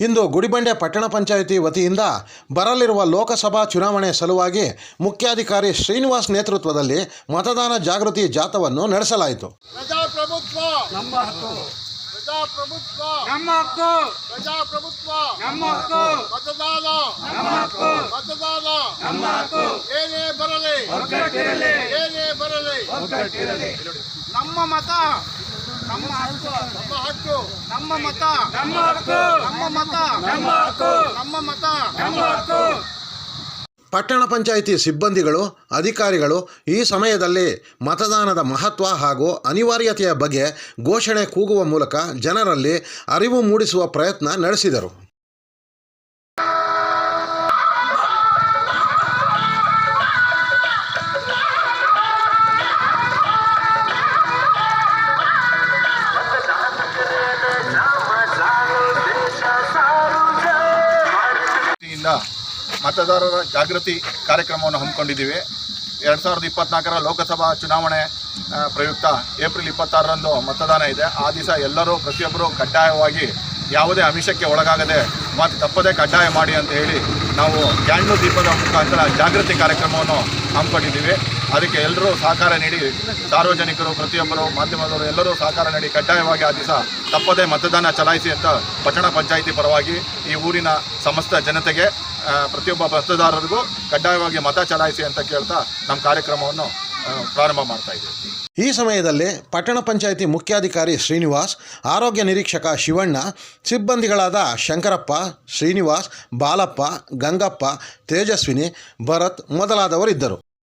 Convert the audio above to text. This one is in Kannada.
ಇಂದು ಗುಡಿಬಂಡೆ ಪಟ್ಟಣ ಪಂಚಾಯಿತಿ ವತಿಯಿಂದ ಬರಲಿರುವ ಲೋಕಸಭಾ ಚುನಾವಣೆ ಸಲುವಾಗಿ ಮುಖ್ಯಾಧಿಕಾರಿ ಶ್ರೀನಿವಾಸ್ ನೇತೃತ್ವದಲ್ಲಿ ಮತದಾನ ಜಾಗೃತಿ ಜಾಥವನ್ನು ನಡೆಸಲಾಯಿತು. ಪ್ರಜಾಪ್ರಭುತ್ವ! ನಮ್ಮ ಹಕ್ಕು. ಪ್ರಜಾಪ್ರಭುತ್ವ! ನಮ್ಮ ಹಕ್ಕು. ಪ್ರಜಾಪ್ರಭುತ್ವ! ನಮ್ಮ ಹಕ್ಕು. ಮತದಾನ! ನಮ್ಮ ಹಕ್ಕು. ಮತದಾನ! ನಮ್ಮ ಹಕ್ಕು. ಏನೇ ಬರಲಿ! ಒಗ್ಗಟ್ಟಿರಲಿ. ಏನೇ ಬರಲಿ! ಒಗ್ಗಟ್ಟಿರಲಿ. ನಮ್ಮ ಮತ. ನಮ್ಮ ಹಕ್ಕು. ನಮ್ಮ ಹಕ್ಕು. ನಮ್ಮ ಮತ. ನಮ್ಮ ಹಕ್ಕು. ಮತ. ನಮ್ಮ ಹಕ್ಕು. ನಮ್ಮ ಮತ. ನಮ್ಮ ಹಕ್ಕು. ಪಟ್ಟಣ ಪಂಚಾಯಿತಿ ಸಿಬ್ಬಂದಿಗಳು ಅಧಿಕಾರಿಗಳು ಈ ಸಮಯದಲ್ಲಿ ಮತದಾನದ ಮಹತ್ವ ಹಾಗೂ ಅನಿವಾರ್ಯತೆಯ ಬಗ್ಗೆ ಘೋಷಣೆ ಕೂಗುವ ಮೂಲಕ ಜನರಲ್ಲಿ ಅರಿವು ಮೂಡಿಸುವ ಪ್ರಯತ್ನ ನಡೆಸಿದರು. ಮತದಾರರ ಜಾಗೃತಿ ಕಾರ್ಯಕ್ರಮವನ್ನು ಹಮ್ಮಿಕೊಂಡಿದ್ದೀವಿ. ಎರಡು ಸಾವಿರದ ಇಪ್ಪತ್ನಾಲ್ಕರ ಲೋಕಸಭಾ ಚುನಾವಣೆ ಪ್ರಯುಕ್ತ ಏಪ್ರಿಲ್ ಇಪ್ಪತ್ತಾರರಂದು ಮತದಾನ ಇದೆ. ಆ ದಿವಸ ಎಲ್ಲರೂ ಪ್ರತಿಯೊಬ್ಬರು ಕಡ್ಡಾಯವಾಗಿ ಯಾವುದೇ ಅಮಿಷಕ್ಕೆ ಒಳಗಾಗದೆ ಮತ್ತು ತಪ್ಪದೇ ಕಡ್ಡಾಯ ಮಾಡಿ ಅಂತ ಹೇಳಿ ನಾವು ಕ್ಯಾಂಡ್ಲು ದೀಪದ ಮುಖಾಂತರ ಜಾಗೃತಿ ಕಾರ್ಯಕ್ರಮವನ್ನು ಹಮ್ಮಿಕೊಂಡಿದ್ದೀವಿ. ಅದಕ್ಕೆ ಎಲ್ಲರೂ ಸಹಕಾರ ನೀಡಿ, ಸಾರ್ವಜನಿಕರು, ಪ್ರತಿಯೊಬ್ಬರು, ಮಾಧ್ಯಮದವರು ಎಲ್ಲರೂ ಸಹಕಾರ ನೀಡಿ ಕಡ್ಡಾಯವಾಗಿ ಆ ದಿವಸ ತಪ್ಪದೇ ಮತದಾನ ಚಲಾಯಿಸಿ ಅಂತ ಪಟ್ಟಣ ಪಂಚಾಯಿತಿ ಪರವಾಗಿ ಈ ಊರಿನ ಸಮಸ್ತ ಜನತೆಗೆ ಪ್ರತಿಯೊಬ್ಬ ಮತದಾರರಿಗೂ ಕಡ್ಡಾಯವಾಗಿ ಮತ ಚಲಾಯಿಸಿ ಅಂತ ಕೇಳ್ತಾ ನಮ್ಮ ಕಾರ್ಯಕ್ರಮವನ್ನು ಪ್ರಾರಂಭ ಮಾಡ್ತಾ ಇದ್ದೀವಿ. ಈ ಸಮಯದಲ್ಲಿ ಪಟ್ಟಣ ಪಂಚಾಯಿತಿ ಮುಖ್ಯಾಧಿಕಾರಿ ಶ್ರೀನಿವಾಸ್, ಆರೋಗ್ಯ ನಿರೀಕ್ಷಕ ಶಿವಣ್ಣ, ಸಿಬ್ಬಂದಿಗಳಾದ ಶಂಕರಪ್ಪ, ಶ್ರೀನಿವಾಸ್, ಬಾಲಪ್ಪ, ಗಂಗಪ್ಪ, ತೇಜಸ್ವಿನಿ, ಭರತ್ ಮೊದಲಾದವರಿದ್ದರು.